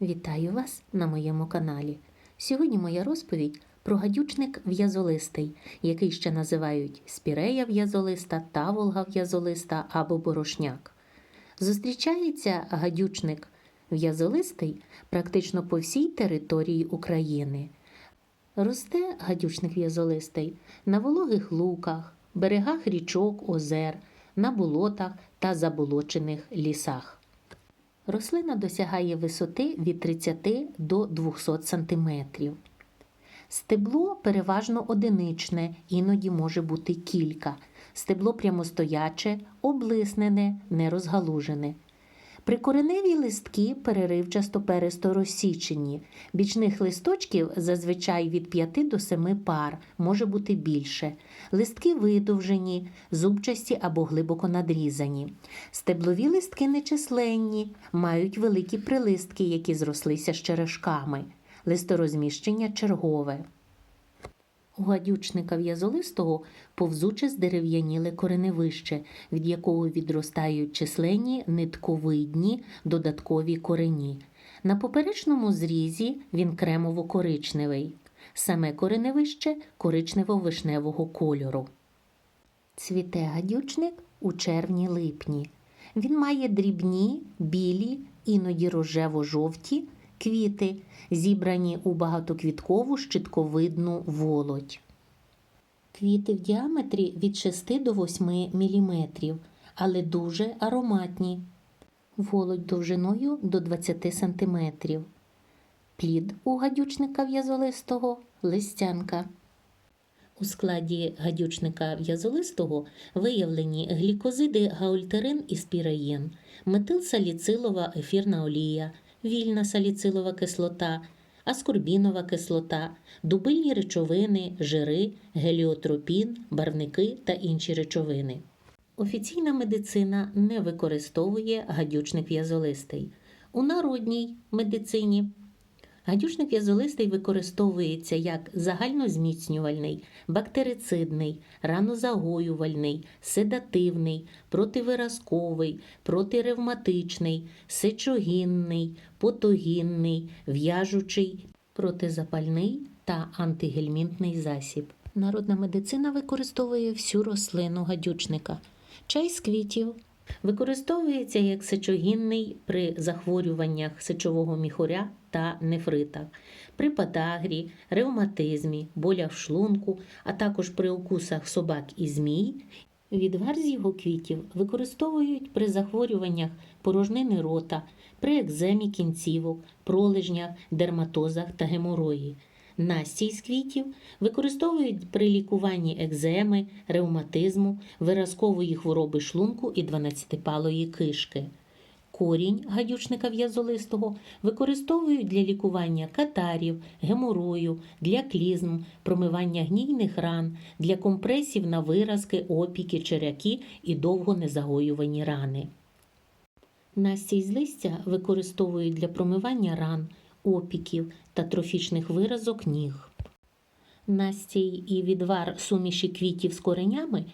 Вітаю вас на моєму каналі. Сьогодні моя розповідь про гадючник в'язолистий, який ще називають спірея в'язолиста, таволга в'язолиста або борошняк. Зустрічається гадючник в'язолистий практично по всій території України. Росте гадючник в'язолистий на вологих луках, берегах річок, озер, на болотах та заболочених лісах. Рослина досягає висоти від 30 до 200 см. Стебло переважно одиничне, іноді може бути кілька. Стебло прямостояче, облиснене, нерозгалужене. Прикореневі листки переривчасто пересто розсічені. Бічних листочків зазвичай від 5 до 7 пар, може бути більше. Листки видовжені, зубчасті або глибоко надрізані. Стеблові листки нечисленні, мають великі прилистки, які зрослися з черешками. Листорозміщення чергове. У гадючника в'язолистого повзуче здерев'яніле кореневище, від якого відростають численні нитковидні додаткові корені. На поперечному зрізі він кремово-коричневий. Саме кореневище коричнево-вишневого кольору. Цвіте гадючник у червні-липні. Він має дрібні, білі, іноді рожево-жовті квіти, зібрані у багатоквіткову щитковидну володь. Квіти в діаметрі від 6 до 8 мм, але дуже ароматні. Володь довжиною до 20 см. Плід у гадючника в'язолистого листянка. У складі гадючника в'язолистого виявлені глікозиди гаультерин і спіраїн, метилсаліцилова ефірна олія, вільна саліцилова кислота, аскорбінова кислота, дубильні речовини, жири, геліотропін, барвники та інші речовини. Офіційна медицина не використовує гадючник в'язолистий. У народній медицині Гадюшник в'язолистий використовується як загальнозміцнювальний, бактерицидний, ранозагоювальний, седативний, противиразковий, протиревматичний, сечогінний, потогінний, в'яжучий, протизапальний та антигельмінтний засіб. Народна медицина використовує всю рослину гадючника. Чай з квітів, Використовується як сечогінний при захворюваннях сечового міхуря та нефритах, при подагрі, ревматизмі, болях в шлунку, а також при укусах собак і змій. Відвар з його квітів використовують при захворюваннях порожнини рота, при екземі кінцівок, пролежнях, дерматозах та геморої. Настій з квітів використовують при лікуванні екземи, ревматизму, виразкової хвороби шлунку і 12-палої кишки. Корінь гадючника в'язолистого використовують для лікування катарів, геморою, для клізм, промивання гнійних ран, для компресів на виразки, опіки, черяки і довго незагоювані рани. Настій з листя використовують для промивання ран, опіків та трофічних виразок ніг. Настій і відвар суміші квітів з коренями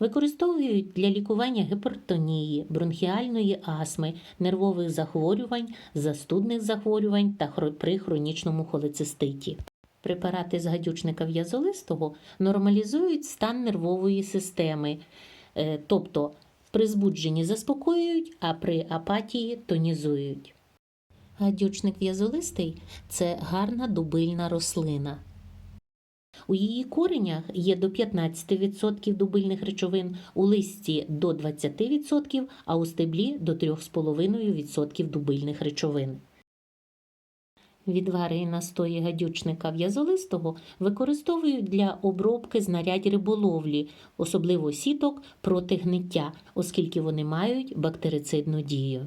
використовують для лікування гіпертонії, бронхіальної астми, нервових захворювань, застудних захворювань та при хронічному холециститі. Препарати з гадючника в'язолистого нормалізують стан нервової системи, е, тобто при збудженні заспокоюють, а при апатії тонізують. Гадючник в'язолистий це гарна дубильна рослина. У її коренях є до 15% дубильних речовин, у листі до 20%, а у стеблі до 3,5% дубильних речовин. Відвари і настої гадючника в'язолистого використовують для обробки знарядь риболовлі, особливо сіток проти гниття, оскільки вони мають бактерицидну дію.